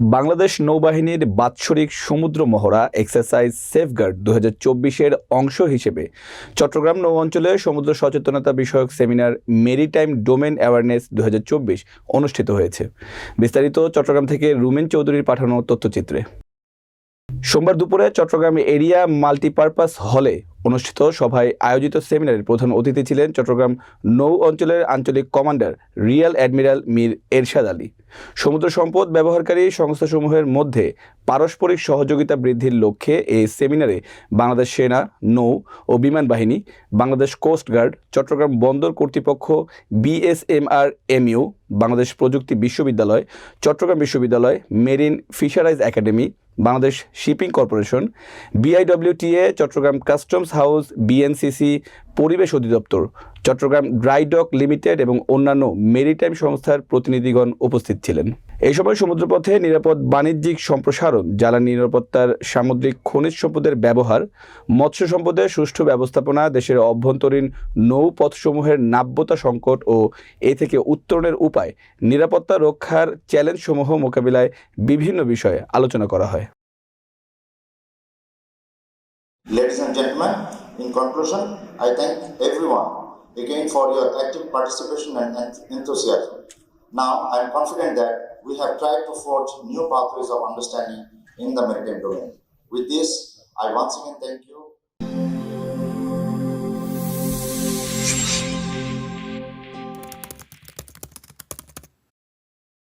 বাংলাদেশ নৌবাহিনীর বাৎসরিক সমুদ্র মহড়া এক্সারসাইজ সেফগার্ড দু হাজার অংশ হিসেবে চট্টগ্রাম নৌ অঞ্চলে সমুদ্র সচেতনতা বিষয়ক সেমিনার মেরিটাইম ডোমেন অ্যাওয়ারনেস দু হাজার চব্বিশ অনুষ্ঠিত হয়েছে। বিস্তারিত চট্টগ্রাম থেকে রুমেন চৌধুরীর পাঠানো তথ্যচিত্রে। সোমবার দুপুরে চট্টগ্রাম এরিয়া মাল্টিপারপাস হলে অনুষ্ঠিত সভায় আয়োজিত সেমিনারের প্রধান অতিথি ছিলেন চট্টগ্রাম নৌ অঞ্চলের আঞ্চলিক commander rear admiral Mir Ershad Ali. সমুদ্র সম্পদ ব্যবহারকারী সংস্থাসমূহের মধ্যে পারস্পরিক সহযোগিতা বৃদ্ধির লক্ষ্যে এই সেমিনারে বাংলাদেশ সেনা, নৌ ও বিমান বাহিনী, বাংলাদেশ কোস্টগার্ড চট্টগ্রাম বন্দর কর্তৃপক্ষ, বিএসএমআর এমইউ, বাংলাদেশ প্রযুক্তি বিশ্ববিদ্যালয়, চট্টগ্রাম বিশ্ববিদ্যালয়, marine fisheries academy Bangladesh shipping corporation BIWTA Chattogram customs house BNCC পরিবেশ অধিদপ্তর। চট্টগ্রাম ড্রাইডক লিমিটেড এবং অন্যান্য মেরিটাইম সংস্থার প্রতিনিধিগণ উপস্থিত ছিলেন। এই সময় সমুদ্রপথে নিরাপদ বাণিজ্যিক সম্প্রসারণ জ্বালানি নিরাপত্তার সামুদ্রিক খনিজ সম্পদের ব্যবহার মৎস্য সম্পদের সুষ্ঠু ব্যবস্থাপনা দেশের অভ্যন্তরীণ নৌপথসমূহের নাব্যতা সংকট ও এ থেকে উত্তরণের উপায় নিরাপত্তা রক্ষার চ্যালেঞ্জসমূহ মোকাবিলায় বিভিন্ন বিষয়ে আলোচনা করা হয়। Ladies and gentlemen, in conclusion, I thank everyone again for your active participation and enthusiasm. Now, I am confident that we have tried to forge new pathways of understanding in the maritime domain. With this, I once again thank you